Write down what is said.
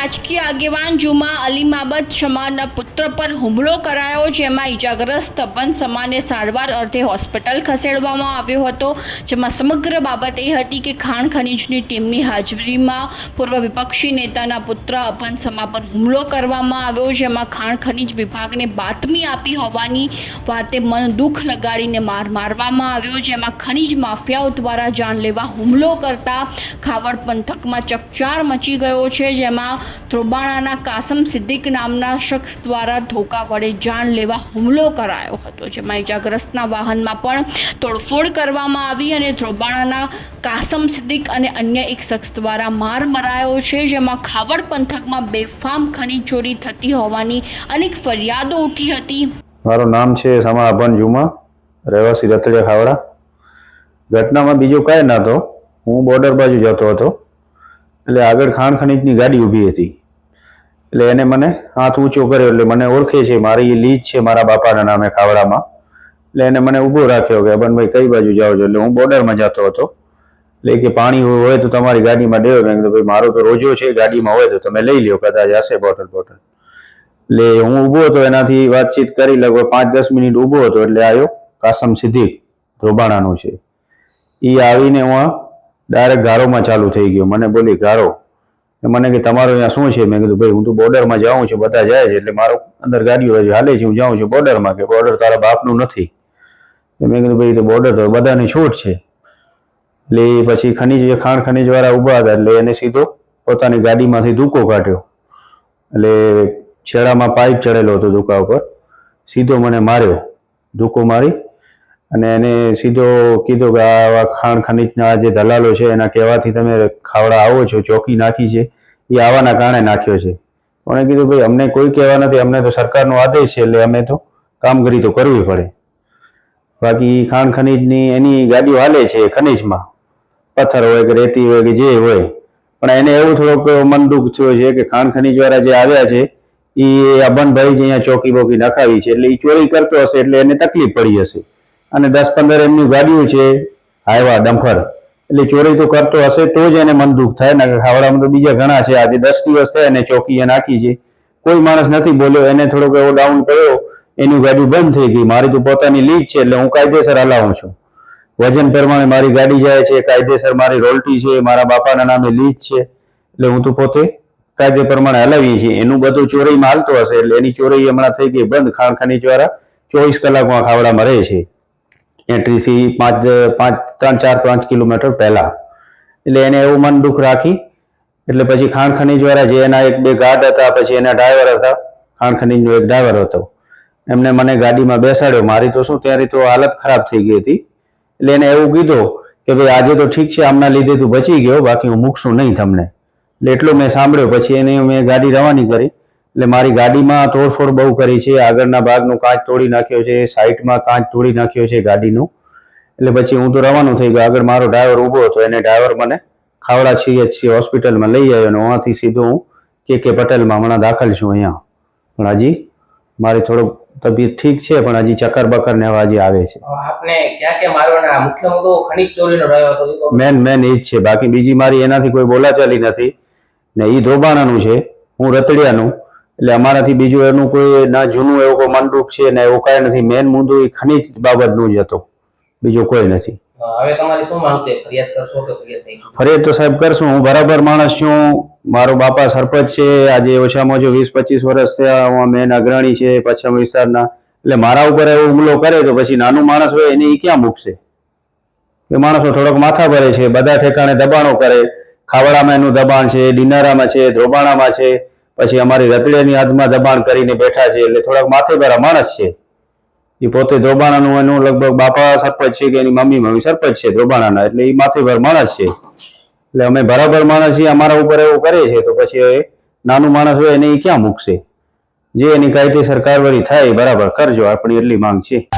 રાજકીય આગેવાન જુમા અલીમાબદ શમાના પુત્ર પર હુમલો કરાયો, જેમાં ઈજાગ્રસ્ત તપન સમાને સારવાર અર્થે હોસ્પિટલ ખસેડવામાં આવ્યો હતો, જેમાં સમગ્ર બાબત એ હતી કે ખાણ ખનીજની ટીમની હાજરીમાં પૂર્વ વિપક્ષી નેતાના પુત્ર અપન સમા પર હુમલો કરવામાં આવ્યો, જેમાં ખાણ ખનીજ વિભાગને બાતમી આપી હોવાની વાતે મન દુઃખ લગાડીને માર મારવામાં આવ્યો, જેમાં ખનીજ માફિયાઓ દ્વારા જાનલેવા હુમલો કરતા ખાવડ પંથકમાં ચકચાર મચી ગયો છે, જેમાં ધ્રોબાણાના કાસમ સિદ્દીક નામના શખ્સ દ્વારા ધોકા વડે જાનલેવા હુમલો કરાયો હતો, જેમાં ઇજાગ્રસ્તના વાહનમાં પણ તોડફોડ કરવામાં આવી અને ધ્રોબાણાના કાસમ સિદ્દીક અને અન્ય એક શખ્સ દ્વારા માર મરાયો છે, જેમાં ખાવડ પંથકમાં બેફામ ખનીજ ચોરી થતી હોવાની અનેક ફરિયાદો ઉઠી હતી. મારું નામ છે સમા અભન જુમા, રહેવાસી રતડિયા ખાવડા. ઘટનામાં બીજું કાંઈ નહોતો. હું બોર્ડર બાજુ જતો હતો. એટલે આગળ ખાણ ખનીજની ગાડી ઊભી હતી. એટલે એને મને હાથ ઊંચો કર્યો એટલે મને ઓળખે છે, મારી લીજ છે મારા બાપાના નામે ખાવડામાં. એટલે એને મને ઊભો રાખ્યો કે અબનભાઈ કઈ બાજુ જાઓ છો? એટલે હું બોર્ડરમાં જતો હતો. એટલે કે, પાણી હોય તો તમારી ગાડીમાં દેવો મેં કીધું, ભાઈ, મારો તો રોજો છે, ગાડીમાં હોય તો તમે લઈ લ્યો, કદાચ હશે બોટલ બોટલ. એટલે હું ઊભો હતો, એનાથી વાતચીત કરી લગભગ પાંચ દસ મિનિટ ઊભો હતો, એટલે આવ્યો કાસમ સિદ્દીક ધ્રોબાણાનું છે. એ આવીને હું ડાયરેક્ટ ગારોમાં ચાલુ થઈ ગયો. મને બોલી, ગારો. મને કે, તમારું અહીંયા શું છે? મેં કીધું, ભાઈ, હું તો બોર્ડરમાં જાઉં છું, બધા જાય છે, એટલે મારો અંદર ગાડીઓ હાલે છે, હું જાઉં છું બોર્ડરમાં કે બોર્ડર તારા બાપનું નથી. મેં કીધું, ભાઈ તો બોર્ડર તો બધાની છૂટ છે. એટલે પછી ખનીજ ખાણ ખનીજ વાળા ઊભા હતા, એટલે એને સીધો પોતાની ગાડીમાંથી ધૂકો કાઢ્યો. એટલે છેડામાં પાઇપ ચડેલો હતો ધૂકા ઉપર. સીધો મને માર્યો, ધૂકો મારી અને એને સીધો કીધું કે આવા ખાણ ખનીજના જે દલાલો છે, એના કહેવાથી તમે ખાવડા આવો છો, ચોકી નાખી છે, એ આવાના કારણે નાખ્યો છે. પણ કીધું, ભાઈ, અમને કોઈ કહેવા નથી, અમને તો સરકારનો આદેશ છે, એટલે અમે તો કામગીરી તો કરવી પડે. બાકી ખાણ ખનીજની એની ગાડીઓ હાલે છે ખનીજમાં. પથ્થર હોય કે રેતી હોય કે જે હોય. પણ એને એવું થોડોક મન દુઃખ થયો છે કે ખાણ ખનીજવાળા જે આવ્યા છે એ અબનભાઈ જે અહીંયા ચોકી બોકી નખાવી છે, એટલે એ ચોરી કરતો હશે, એટલે એને તકલીફ પડી હશે. અને દસ પંદર એમની ગાડીઓ છે, હાઈવા, ડમ્ફર. એટલે ચોરી તો કરતો હશે તો જ એને મન દુઃખ થાય ને ખાવડામાં તો બીજા ઘણા છે, આજે દસ દિવસ થયા એને ચોકીએ નાખી છે. કોઈ માણસ નથી બોલ્યો, એને થોડોક એવો ડાઉન કર્યો, એની ગાડી બંધ થઈ ગઈ. મારી તો પોતાની લીજ છે, એટલે હું કાયદેસર હલાવું છું. વજન પ્રમાણે મારી ગાડી જાય છે, કાયદેસર મારી રોલટી છે, મારા બાપાના નામે લીજ છે. એટલે હું તો પોતે કાયદે પ્રમાણે હલાવીએ છીએ. એનું બધું ચોરીમાં હાલતો હશે, એટલે એની ચોરી હમણાં થઈ ગઈ, બંધ. ખાણ વાળા ચોવીસ કલાકમાં ખાવડામાં રહે છે. એન્ટ્રીથી પાંચ પાંચ, ત્રણ, ચાર, પાંચ કિલોમીટર પહેલા. એટલે એને એવું મન દુઃખ રાખી. એટલે પછી ખાણ ખનીજ વાળા જે એના એક બે ગાર્ડ હતા, પછી એના ડ્રાઈવર હતા, ખાણ ખનીજનો એક ડ્રાઈવર હતો. એમને મને ગાડીમાં બેસાડ્યો. મારી તો શું ત્યારે તો હાલત ખરાબ થઈ ગઈ હતી. એટલે એને એવું કીધું કે ભાઈ આજે તો ઠીક છે, આમના લીધે તું બચી ગયો, બાકી હું મૂકશું નહીં તમને. એટલે એટલું મેં સાંભળ્યો. પછી એને મેં ગાડી રવાની કરી. એટલે મારી ગાડીમાં તોડફોડ બહુ કરી છે. આગળના ભાગનો કાચ તોડી નાખ્યો છે. સાઈડમાં કાચ તોડી નાખ્યો છે ગાડીનું. એટલે પછી હું તો રવાનું થઈ ગયો. આગળ મારો ડ્રાઈવર ઊભો હતો. એને ડ્રાઈવર મને ખાવડા છીએ હોસ્પિટલમાં લઈ આવ્યો અને ત્યાંથી સીધો હું કે કે પટેલમાં હમણાં દાખલ છું અહીંયા. પણ હજી મારી થોડોક તબિયત ઠીક છે પણ હજી ચક્કર બકર ને હજી આવે છે. આપને ક્યાં ક્યાં મારવાના મુખ્ય મુદ્દો ખનીજ ચોરીનો રહ્યો હતો મેન મેન એ જ છે. બાકી બીજી મારી એનાથી કોઈ બોલાચાલી નથી. ને એ ધોબાણાનું છે. હું રતડિયાનું. એટલે અમારાથી બીજું એનું કોઈ ના જૂનું એવું કોઈ મનદુખ છે ને એવું કાંઈ નથી. મેન મુદ્દો એ ખનીજ બાબતનું જ હતો. બીજું કોઈ નથી. ફરિયાદ તો સાહેબ કરશું. હું બરાબર માણસ છું. મારો બાપા સરપંચ છે. આજે ઓછામાં ઓછું વીસ પચીસ વર્ષ થયા. હું મેન અગ્રણી છે પશ્ચિમ વિસ્તારના. એટલે મારા ઉપર એવો હુમલો કરે તો પછી નાનું માણસ હોય એને એ ક્યાં મૂકશે? એ માણસો થોડોક માથા ભરે છે. બધા ઠેકાણે દબાણો કરે. ખાવડામાં એનું દબાણ છે ડિનારામાં છે ધ્રોબાણામાં છે. પછી અમારી રતડિયાની હાથમાં દબાણ કરીને બેઠા છે એટલે થોડાક માથે ભરા માણસ છે. એ પોતે ધ્રોબાણાનું એનું લગભગ બાપા સરપંચ છે કે એની મમ્મી મમ્મી સરપંચ છે ધ્રોબાણાના એટલે એ માથે ભર માણસ છે. એટલે અમે બરાબર માણસ છીએ, અમારા ઉપર એવું કરે છે, તો પછી એ નાનું માણસ હોય એને એ ક્યાં મૂકશે? જે એની કાયદેસર કારવારી થાય બરાબર કરજો, આપણી એટલી માંગ છે.